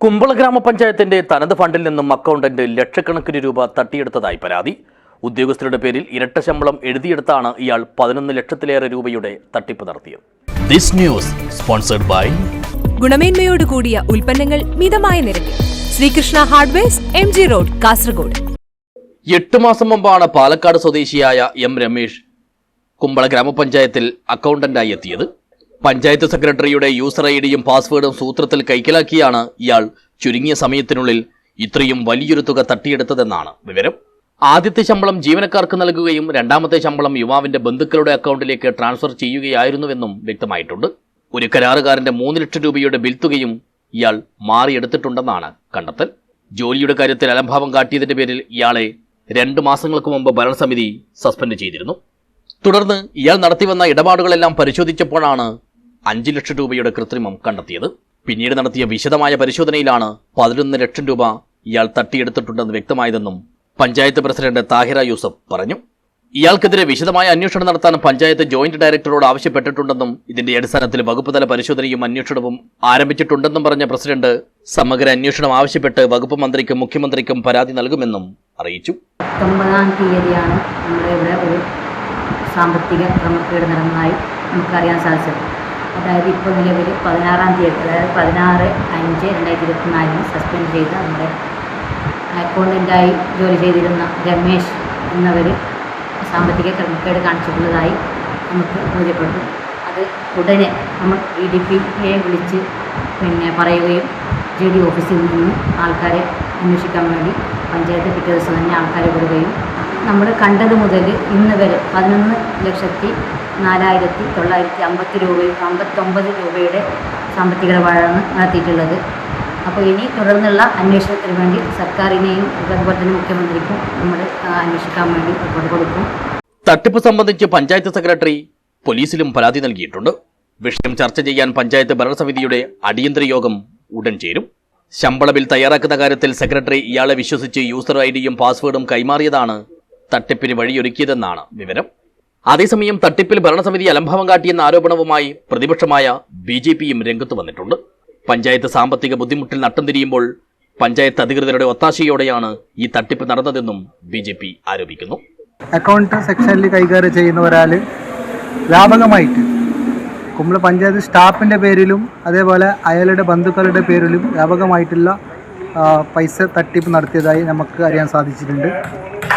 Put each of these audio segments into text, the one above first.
കുമ്പള ഗ്രാമപഞ്ചായത്തിന്റെ തനത് ഫണ്ടിൽ നിന്നും അക്കൗണ്ടന്റ് ലക്ഷക്കണക്കിന് രൂപ തട്ടിയെടുത്തതായി പരാതി. ഉദ്യോഗസ്ഥരുടെ പേരിൽ ഇരട്ട ശമ്പളം എഴുതിയെടുത്താണ് ഇയാൾ പതിനൊന്ന് ലക്ഷത്തിലേറെ രൂപയുടെ തട്ടിപ്പ് നടത്തിയത്. ദിസ് ന്യൂസ് സ്പോൺസർഡ് ബൈ ഗുണമേന്മയോട് കൂടിയ ഉൽപ്പന്നങ്ങൾ മിതമായ നിരക്കിൽ. Sreekrishna hardwares M G road Kasaragod. എട്ട് മാസം മുമ്പാണ് പാലക്കാട് സ്വദേശിയായ എം രമേഷ് കുമ്പള ഗ്രാമപഞ്ചായത്തിൽ അക്കൗണ്ടന്റായി എത്തിയത്. പഞ്ചായത്ത് സെക്രട്ടറിയുടെ യൂസർ ഐ ഡിയും പാസ്വേഡും സൂത്രത്തിൽ കൈക്കലാക്കിയാണ് ഇയാൾ ചുരുങ്ങിയ സമയത്തിനുള്ളിൽ ഇത്രയും വലിയൊരു തുക തട്ടിയെടുത്തതെന്നാണ് വിവരം. ആദ്യത്തെ ശമ്പളം ജീവനക്കാർക്ക് നൽകുകയും രണ്ടാമത്തെ ശമ്പളം യുവാവിന്റെ ബന്ധുക്കളുടെ അക്കൗണ്ടിലേക്ക് ട്രാൻസ്ഫർ ചെയ്യുകയായിരുന്നുവെന്നും വ്യക്തമായിട്ടുണ്ട്. ഒരു കരാറുകാരന്റെ മൂന്ന് ലക്ഷം രൂപയുടെ ബിൽ തുകയും ഇയാൾ മാറിയെടുത്തിട്ടുണ്ടെന്നാണ് കണ്ടെത്തൽ. ജോലിയുടെ കാര്യത്തിൽ അലംഭാവം കാട്ടിയതിന്റെ പേരിൽ ഇയാളെ രണ്ട് മാസങ്ങൾക്ക് മുമ്പ് ഭരണസമിതി സസ്പെൻഡ് ചെയ്തിരുന്നു. തുടർന്ന് ഇയാൾ നടത്തിവന്ന ഇടപാടുകളെല്ലാം പരിശോധിച്ചപ്പോഴാണ് അഞ്ച് ലക്ഷം രൂപയുടെ കൃത്രിമം കണ്ടെത്തിയത്. പിന്നീട് നടത്തിയ വിശദമായ പരിശോധനയിലാണ് പതിനൊന്ന് ലക്ഷം രൂപ ഇയാൾ തട്ടിയെടുത്തിട്ടുണ്ടെന്ന് വ്യക്തമായതെന്നും പഞ്ചായത്ത് പ്രസിഡന്റ് താഹിറ യൂസഫ് പറഞ്ഞു. ഇയാൾക്കെതിരെ വിശദമായ അന്വേഷണം നടത്താൻ പഞ്ചായത്ത് ജോയിന്റ് ഡയറക്ടറോട് ആവശ്യപ്പെട്ടിട്ടുണ്ടെന്നും ഇതിന്റെ അടിസ്ഥാനത്തിൽ വകുപ്പ് തല പരിശോധനയും അന്വേഷണവും ആരംഭിച്ചിട്ടുണ്ടെന്നും പറഞ്ഞ പ്രസിഡന്റ് സമഗ്ര അന്വേഷണം ആവശ്യപ്പെട്ട് വകുപ്പ് മന്ത്രിക്കും മുഖ്യമന്ത്രിക്കും പരാതി നൽകുമെന്നും അറിയിച്ചു. പത്തൊമ്പതാം തീയതിയാണ് നമ്മുടെ ഇവിടെ ഒരു സാമ്പത്തിക ക്രമക്കേട് നടന്നതായി നമുക്കറിയാൻ സാധിച്ചത്. അതായത് ഇപ്പോൾ നിലവിൽ പതിനാറാം തീയതി അതായത് പതിനാറ് അഞ്ച് രണ്ടായിരത്തി ഇരുപത്തിനാലിന് സസ്പെൻഡ് ചെയ്ത നമ്മുടെ അക്കൗണ്ടന്റായി ജോലി ചെയ്തിരുന്ന രമേശ് എന്നവർ സാമ്പത്തിക ക്രമക്കേട് കാണിച്ചിട്ടുള്ളതായി നമുക്ക് ബോധ്യപ്പെട്ടു അത് ഉടനെ നമ്മൾ ഇ ഡി പിയെ വിളിച്ച് പിന്നെ പറയുകയും ജെ ഡി ഓഫീസിൽ നിന്ന് ആൾക്കാരെ അന്വേഷിക്കാൻ വേണ്ടി പഞ്ചായത്ത് പിറ്റേ ദിവസം തന്നെ ആൾക്കാരെ വിടുകയും നമ്മൾ കണ്ടത് മുതൽ ഇന്ന് വരെ പതിനൊന്ന് ലക്ഷത്തി നാലായിരത്തി തൊള്ളായിരത്തി അമ്പത്തി രൂപയും അമ്പത്തൊമ്പത് രൂപയുടെ സാമ്പത്തിക ഇടപാടാണ് നടത്തിയിട്ടുള്ളത്. അപ്പോൾ ഇനി തുടർന്നുള്ള അന്വേഷണത്തിന് വേണ്ടി സർക്കാരിനെയും അതുപോലെ തന്നെ മുഖ്യമന്ത്രിക്കും നമ്മൾ അന്വേഷിക്കാൻ വേണ്ടി റിപ്പോർട്ട് കൊടുക്കും. തട്ടിപ്പ് സംബന്ധിച്ച് പഞ്ചായത്ത് സെക്രട്ടറി പോലീസിലും പരാതി നൽകിയിട്ടുണ്ട്. വിഷയം ചർച്ച ചെയ്യാൻ പഞ്ചായത്ത് ഭരണസമിതിയുടെ അടിയന്തര യോഗം ഉടൻ ചേരും. ശമ്പള ബിൽ തയ്യാറാക്കുന്ന കാര്യത്തിൽ സെക്രട്ടറി ഇയാളെ വിശ്വസിച്ച് യൂസർ ഐ ഡിയും പാസ്വേഡും കൈമാറിയതാണ് തട്ടിപ്പിന് വഴിയൊരുക്കിയതെന്നാണ് വിവരം. അതേസമയം തട്ടിപ്പിൽ ഭരണസമിതി അലംഭാവം കാട്ടിയെന്ന ആരോപണവുമായി പ്രതിപക്ഷമായ ബി ജെ പിയും രംഗത്ത് വന്നിട്ടുണ്ട്. പഞ്ചായത്ത് സാമ്പത്തിക ബുദ്ധിമുട്ടിൽ നട്ടം തിരിയുമ്പോൾ പഞ്ചായത്ത് അധികൃതരുടെ ഒത്താശയോടെയാണ് ഈ തട്ടിപ്പ് നടന്നതെന്നും ബി ജെ പി ആരോപിക്കുന്നു. അക്കൗണ്ട് സെക്ഷനിൽ കൈകാര്യം ചെയ്യുന്ന ഒരാൾ വ്യാപകമായിട്ട് കുമ്പള പഞ്ചായത്ത് സ്റ്റാഫിന്റെ പേരിലും അതേപോലെ അയാളുടെ ബന്ധുക്കളുടെ പേരിലും വ്യാപകമായിട്ടുള്ള പൈസ തട്ടിപ്പ് നടത്തിയതായി നമുക്ക് അറിയാൻ സാധിച്ചിട്ടുണ്ട്.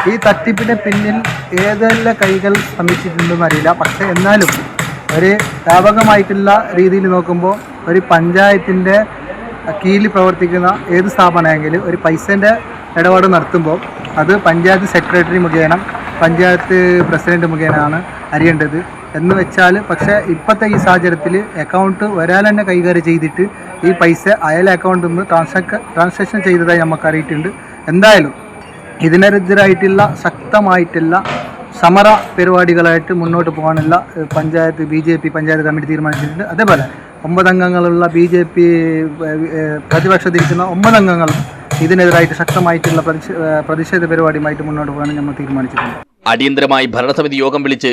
ഈ തട്ടിപ്പിന്റെ പിന്നിൽ ഏതെല്ലാം കൈകൾ ശ്രമിച്ചിട്ടുണ്ടെന്ന് അറിയില്ല. പക്ഷേ എന്നാലും ഒരു വ്യാപകമായിട്ടുള്ള രീതിയിൽ നോക്കുമ്പോൾ ഒരു പഞ്ചായത്തിന്റെ കീഴിൽ പ്രവർത്തിക്കുന്ന ഏത് സ്ഥാപനമെങ്കിലും ഒരു പൈസേന്റെ ഇടപാട് നടത്തുമ്പോൾ അത് പഞ്ചായത്ത് സെക്രട്ടറി മുഖേന പഞ്ചായത്ത് പ്രസിഡന്റ് മുഖേനയാണ് അറിയേണ്ടത്. എന്ന് വെച്ചാൽ പക്ഷേ ഇപ്പോഴത്തെ ഈ സാഹചര്യത്തിൽ അക്കൗണ്ട് ഒരാൾ തന്നെ കൈകാര്യം ചെയ്തിട്ട് ഈ പൈസ അയാൾ അക്കൗണ്ടിൽ നിന്ന് ട്രാൻസാക്ഷൻ ട്രാൻസാക്ഷൻ ചെയ്തതായി നമുക്ക് അറിയിട്ടുണ്ട് എന്തായാലും ഇതിനെതിരായിട്ടുള്ള ശക്തമായിട്ടുള്ള സമര പരിപാടികളായിട്ട് മുന്നോട്ട് പോകാനുള്ള panchayat B J P panchayat committee തീരുമാനിച്ചിട്ടുണ്ട്. അതേപോലെ ഒമ്പതംഗങ്ങളുള്ള ബി ജെ പി പ്രതിപക്ഷത്തിരിക്കുന്ന ഒമ്പതംഗങ്ങളും ഇതിനെതിരായിട്ട് ശക്തമായിട്ടുള്ള പ്രതിഷേധ പരിപാടിയുമായിട്ട് മുന്നോട്ട് പോകാൻ നമ്മൾ തീരുമാനിച്ചിട്ടുണ്ട്. അടിയന്തരമായി ഭരണസമിതി യോഗം വിളിച്ച്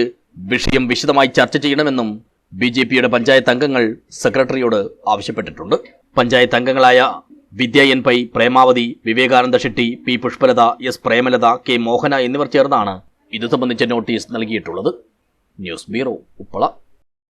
വിഷയം വിശദമായി ചർച്ച ചെയ്യണമെന്നും ബി ജെ പിയുടെ പഞ്ചായത്ത് അംഗങ്ങൾ സെക്രട്ടറിയോട് ആവശ്യപ്പെട്ടിട്ടുണ്ട്. പഞ്ചായത്ത് അംഗങ്ങളായ Vidya N Pai Premavathi Vivekananda Shetty P Pushpalatha S Premalatha K Mohana എന്നിവർ ചേർന്നാണ് ഇത് സംബന്ധിച്ച നോട്ടീസ് നൽകിയിട്ടുള്ളത്. News bureau Uppala.